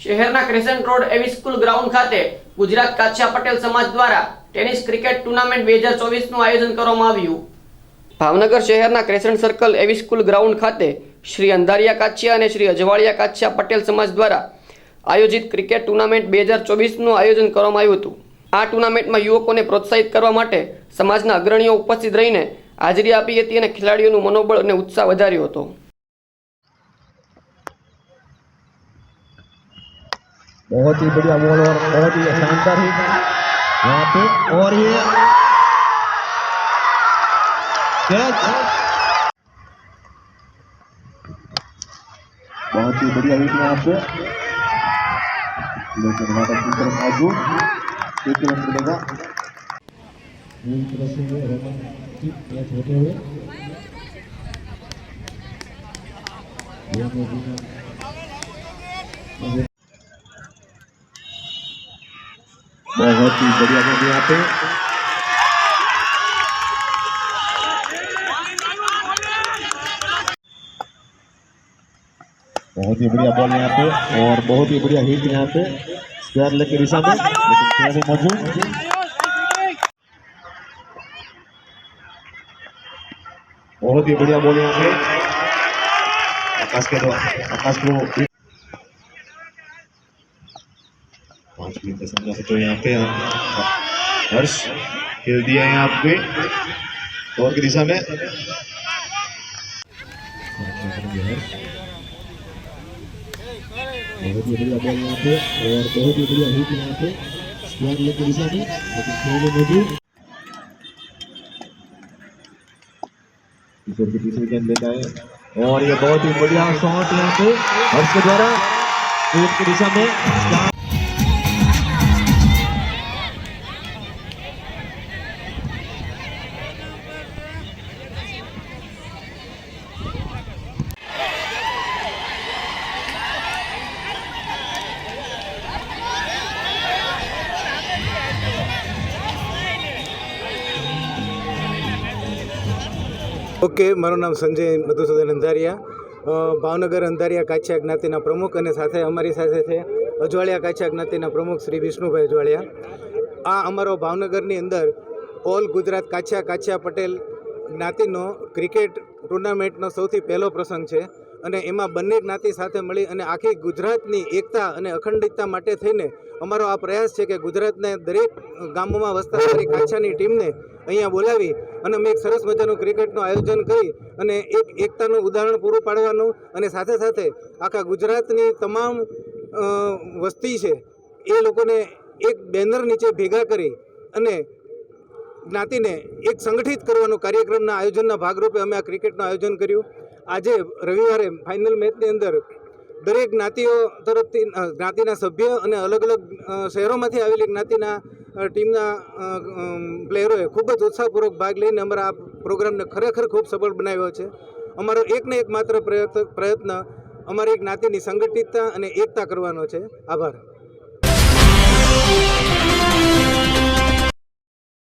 શહેરના crescent road એવી school ground ખાતે ગુજરાત કાછિયા પટેલ સમાજ દ્વારા ટેનિસ ક્રિકેટ ટુર્નામેન્ટ બે હજાર ચોવીસનું આયોજન કરવામાં આવ્યું. ભાવનગર શહેરના ક્રેસન્ટ સર્કલ એવી સ્કૂલ ગ્રાઉન્ડ ખાતે શ્રી અંધારિયા કાછિયા અને શ્રી અજવાળિયા કાછિયા પટેલ સમાજ દ્વારા આયોજિત ક્રિકેટ ટુર્નામેન્ટ બે હજાર ચોવીસનું આયોજન કરવામાં આવ્યું હતું. આ ટુર્નામેન્ટમાં યુવકોને પ્રોત્સાહિત કરવા માટે સમાજના અગ્રણીઓ ઉપસ્થિત રહીને હાજરી આપી હતી અને ખેલાડીઓનું મનોબળ અને ઉત્સાહ વધાર્યો હતો. बहुत ही बढ़िया बॉल और बहुत ही शानदार हिट यहाँ पे और ये कैच बहुत ही बढ़िया हिट यहाँ पे लेकिन वहाँ पर दूसरी तरफ मौजूद एक रन मिलेगा एक तरफ से ये रोमांचिक मैच होते हुए दोनों टीमें बहुत ही बढ़िया बॉल यहाँ पे बहुत ही बढ़िया बॉल यहाँ पे और बहुत ही बढ़िया हिट यहाँ पे स्क्वायर लेग की दिशा में लेकिन खिलाड़ी मौजूद बहुत ही बढ़िया बॉल यहाँ पे आकाश के द्वारा आकाश को पांच मिनट का समझा सकते हो यहाँ पे हर्ष खेल दिया है यहाँ पे और की दिशा में बहुत ही बढ़िया बॉल यहाँ पे और बहुत ही बढ़िया हिट यहाँ पे स्क्वायर लेग की दिशा में लेकिन खेल में मौजूद किशोर की तीसरी गेंद लेता है और ये बहुत ही बढ़िया शॉट यहाँ पे हर्ष के द्वारा एक की दिशा में ઓકે, મારું નામ સંજય મધુસૂદન અંધારિયા. ભાવનગર અંધારિયા કાછિયા જ્ઞાતિના પ્રમુખ અને સાથે અમારી સાથે છે અજવાળિયા કાછિયા જ્ઞાતિના પ્રમુખ શ્રી વિષ્ણુભાઈ અજવાળિયા. આ અમારો ભાવનગરની અંદર ઓલ ગુજરાત કાછિયા કાછિયા પટેલ જ્ઞાતિનો ક્રિકેટ ટુર્નામેન્ટનો સૌથી પહેલો પ્રસંગ છે. અને એમાં બંને જ્ઞાતિ સાથે મળી અને આખી ગુજરાતની એકતા અને અખંડિતતા માટે થઈને અમારો આ પ્રયાસ છે કે ગુજરાતના દરેક ગામોમાં વસતા અમારી કાછાની ટીમને અહીંયા બોલાવી અને અમે એક સરસ મજાનું ક્રિકેટનું આયોજન કરી અને એક એકતાનું ઉદાહરણ પૂરું પાડવાનું અને સાથે સાથે આખા ગુજરાતની તમામ વસ્તી છે એ લોકોને એક બેનર નીચે ભેગા કરી અને જ્ઞાતિને એક સંગઠિત કરવાનો કાર્યક્રમના આયોજનના ભાગરૂપે અમે આ ક્રિકેટનું આયોજન કર્યું. આજે રવિવારે ફાઇનલ મેચની અંદર દરેક જ્ઞાતિઓ તરફથી જ્ઞાતિના સભ્ય અને અલગ અલગ શહેરોમાંથી આવેલી જ્ઞાતિના ટીમના પ્લેયરોએ ખૂબ જ ઉત્સાહપૂર્વક ભાગ લઈને અમારા આ પ્રોગ્રામને ખરેખર ખૂબ સફળ બનાવ્યો છે. અમારો એક ને એક માત્ર પ્રયત્ન પ્રયત્ન અમારી જ્ઞાતિની સંગઠિતતા અને એકતા કરવાનો છે. આભાર.